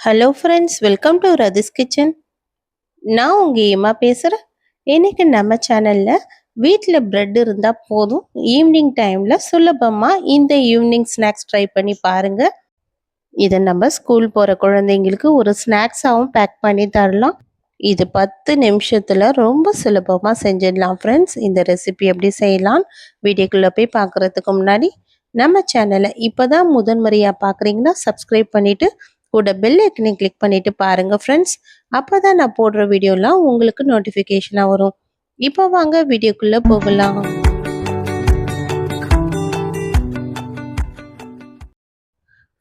Hello friends welcome to Rathi's kitchen நான் உங்கள் ஏமா பேசுகிறேன் இன்றைக்கி நம்ம சேனலில் வீட்டில் ப்ரெட் இருந்தால் போதும். ஈவினிங் டைமில் சுலபமாக இந்த ஈவினிங் ஸ்நாக்ஸ் ட்ரை பண்ணி பாருங்கள் இதை நம்ம ஸ்கூல் போகிற குழந்தைங்களுக்கு ஒரு ஸ்நாக்ஸாகவும் பேக் பண்ணி தரலாம். இது பத்து நிமிஷத்தில் ரொம்ப சுலபமாக செஞ்சிடலாம் ஃப்ரெண்ட்ஸ் இந்த ரெசிபி எப்படி செய்யலாம்? வீடியோக்குள்ளே போய் பார்க்குறதுக்கு முன்னாடி நம்ம சேனலை இப்போ தான் முதன்முறையாக பார்க்குறீங்கன்னா சப்ஸ்கிரைப் பண்ணிவிட்டு கூட பெல் ஐக்கனை கிளிக் பண்ணிட்டு பாருங்க ஃப்ரெண்ட்ஸ் அப்போ தான் நான் போடுற வீடியோலாம் உங்களுக்கு நோட்டிஃபிகேஷனாக வரும். இப்போ வாங்க வீடியோக்குள்ளே போகலாம்.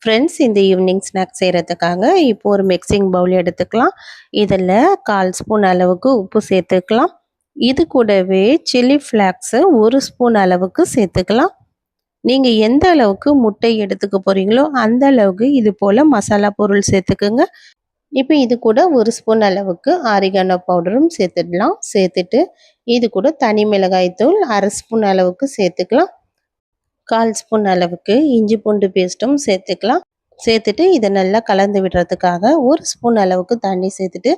ஃப்ரெண்ட்ஸ் இந்த ஈவினிங் ஸ்நாக்ஸ் செய்கிறதுக்காக இப்போ ஒரு மிக்சிங் பவுல் எடுத்துக்கலாம். இதில் கால் ஸ்பூன் அளவுக்கு உப்பு சேர்த்துக்கலாம். இது கூடவே சில்லி ஃப்ளாக்ஸு ஒரு ஸ்பூன் அளவுக்கு சேர்த்துக்கலாம். நீங்கள் எந்த அளவுக்கு முட்டை எடுத்துக்க போகிறீங்களோ அந்த அளவுக்கு இது போல் மசாலா பொருள் சேர்த்துக்குங்க. இப்போ இது கூட ஒரு ஸ்பூன் அளவுக்கு ஆரிகானோ பவுடரும் சேர்த்துடலாம். சேர்த்துட்டு இது கூட தனி மிளகாய் தூள் அரை ஸ்பூன் அளவுக்கு சேர்த்துக்கலாம். கால் ஸ்பூன் அளவுக்கு இஞ்சி பூண்டு பேஸ்ட்டும் சேர்த்துக்கலாம். சேர்த்துட்டு இதை நல்லா கலந்து விடுறதுக்காக ஒரு ஸ்பூன் அளவுக்கு தண்ணி சேர்த்துட்டு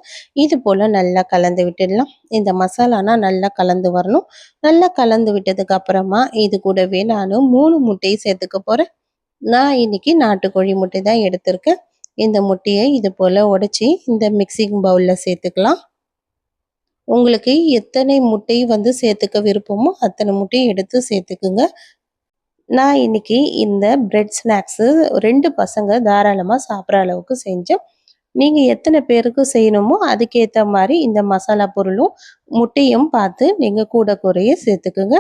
இது போல் நல்லா கலந்து விட்டுடலாம். இந்த மசாலானா நல்லா கலந்து வரணும். நல்லா கலந்து விட்டதுக்கு அப்புறமா இது கூடவே நான் மூணு முட்டையை சேர்த்துக்க போகிறேன் நான் இன்னைக்கு நாட்டுக்கோழி முட்டை தான் எடுத்திருக்கேன். இந்த முட்டையை இது போல் உடச்சி இந்த மிக்சிங் பவுலில் சேர்த்துக்கலாம். உங்களுக்கு எத்தனை முட்டை வந்து சேர்த்துக்க விருப்பமோ அத்தனை முட்டையை எடுத்து சேர்த்துக்குங்க. நான் இன்னைக்கு இந்த பிரெட் ஸ்நாக்ஸு ரெண்டு பசங்க தாராளமாக சாப்பிட்ற அளவுக்கு செஞ்சேன் நீங்கள் எத்தனை பேருக்கு செய்யணுமோ அதுக்கேற்ற மாதிரி இந்த மசாலா பொருளும் முட்டையும் பார்த்து நீங்கள் கூட குறைய சேர்த்துக்குங்க.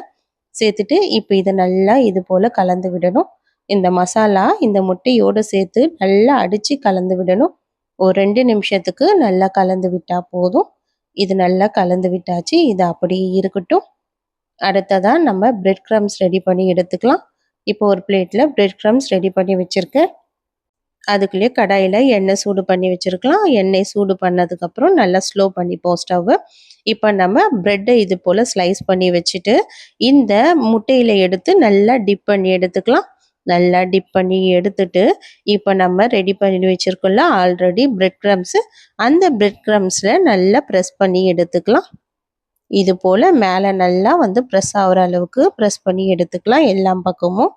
சேர்த்துட்டு இப்போ இதை நல்லா இது போல் கலந்து விடணும். இந்த மசாலா இந்த முட்டையோடு சேர்த்து நல்லா அடித்து கலந்து விடணும். ஒரு ரெண்டு நிமிஷத்துக்கு நல்லா கலந்து விட்டால் போதும். இது நல்லா கலந்து விட்டாச்சு இது அப்படியே இருக்கட்டும். அடுத்ததாக நம்ம பிரெட் க்ரம்ஸ் ரெடி பண்ணி எடுத்துக்கலாம். இப்போ ஒரு பிளேட்டில் பிரெட் க்ரம்ஸ் ரெடி பண்ணி வச்சுருக்கேன் அதுக்குள்ளேயே கடாயில் எண்ணெய் சூடு பண்ணி வச்சுருக்கலாம். எண்ணெய் சூடு பண்ணதுக்கப்புறம் நல்லா ஸ்லோ பண்ணிப்போம் ஸ்டவ்வு இப்போ நம்ம ப்ரெட்டை இது போல் ஸ்லைஸ் பண்ணி வச்சுட்டு இந்த முட்டையில் எடுத்து நல்லா டிப் பண்ணி எடுத்துக்கலாம். நல்லா டிப் பண்ணி எடுத்துட்டு இப்போ நம்ம ரெடி பண்ணி வச்சுருக்கோம்ல ஆல்ரெடி பிரெட் க்ரம்ஸு அந்த பிரெட் க்ரம்ஸில் நல்லா ப்ரெஸ் பண்ணி எடுத்துக்கலாம். இது போல் மேலே நல்லா வந்து ப்ரெஸ் ஆகிற அளவுக்கு ப்ரெஸ் பண்ணி எடுத்துக்கலாம் எல்லா பக்கமும்.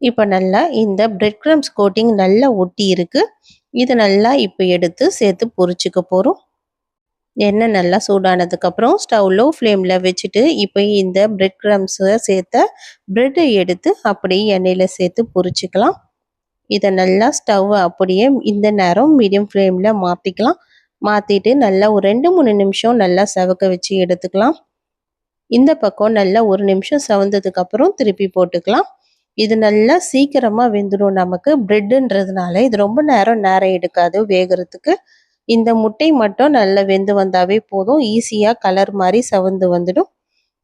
இப்போ நல்லா இந்த பிரெட் க்ரம்ஸ் கோட்டிங் நல்லா ஒட்டி இருக்கு. இது நல்லா இப்போ எடுத்து சேர்த்து பொரிச்சிக்க போகிறோம் எண்ணெய் நல்லா சூடானதுக்கப்புறம் ஸ்டவ் லோ ஃப்ளேமில் வச்சுட்டு இப்போ இந்த பிரெட் க்ரம்ஸை சேர்த்த ப்ரெட்டை எடுத்து அப்படியே எண்ணெயில் சேர்த்து பொரிச்சிக்கலாம். இதை நல்லா ஸ்டவ் அப்படியே இந்த நேரம் மீடியம் ஃப்ளேமில் மாற்றிக்கலாம் மாற்றிட்டு நல்லா ஒரு ரெண்டு மூணு நிமிஷம் நல்லா செவக்க வச்சு எடுத்துக்கலாம். இந்த பக்கம் நல்லா ஒரு நிமிஷம் செவந்ததுக்கப்புறம் திருப்பி போட்டுக்கலாம். இது நல்லா சீக்கிரமாக வெந்துடும் நமக்கு. ப்ரெட்டுன்றதுனால இது ரொம்ப நேரம் நேரம் எடுக்காது வேகிறதுக்கு. இந்த முட்டை மட்டும் நல்லா வெந்து வந்தாவே போதும். ஈஸியாக கலர் மாதிரி சவந்து வந்துடும்.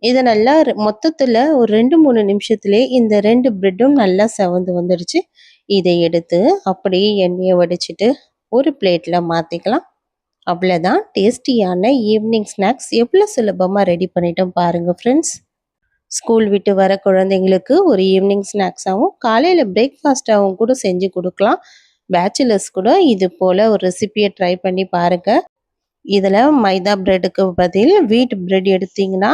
இதை நல்லா மொத்தத்தில் ஒரு ரெண்டு மூணு நிமிஷத்துலேயே இந்த ரெண்டு ப்ரெட்டும் நல்லா செவந்து வந்துடுச்சு. இதை எடுத்து அப்படியே எண்ணெயை வடிச்சிட்டு ஒரு பிளேட்டில் மாற்றிக்கலாம் அவ்வளோதான் டேஸ்டியான ஈவினிங் ஸ்நாக்ஸ். எவ்வளோ சுலபமாக ரெடி பண்ணிட்டோம் பாருங்கள் ஃப்ரெண்ட்ஸ் ஸ்கூல் விட்டு வர குழந்தைங்களுக்கு ஒரு ஈவினிங் ஸ்நாக்ஸாகவும் காலையில் பிரேக்ஃபாஸ்ட்டாகவும் கூட செஞ்சு கொடுக்கலாம். பேச்சுலர்ஸ் கூட இது போல் ஒரு ரெசிபியை ட்ரை பண்ணி பாருங்கள் இதில் மைதா பிரெட்டுக்கு பதில் வீட் பிரெட் எடுத்தீங்கன்னா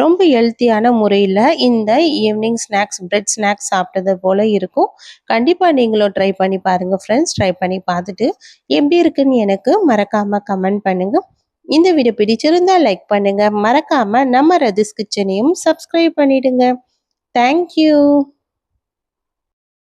ரொம்ப ஹெல்த்தியான முறையில் இந்த ஈவினிங் ஸ்நாக்ஸ் பிரெட் ஸ்நாக்ஸ் சாப்பிட்டது போல் இருக்கும். கண்டிப்பாக நீங்களும் ட்ரை பண்ணி பாருங்கள் ஃப்ரெண்ட்ஸ் ட்ரை பண்ணி பார்த்துட்டு எப்படி இருக்குன்னு எனக்கு மறக்காமல் கமெண்ட் பண்ணுங்கள் இந்த வீடியோ பிடிச்சிருந்தா லைக் பண்ணுங்கள் மறக்காமல் நம்ம ரதிஸ் கிச்சனையும் சப்ஸ்கிரைப் பண்ணிடுங்க. தேங்க்யூ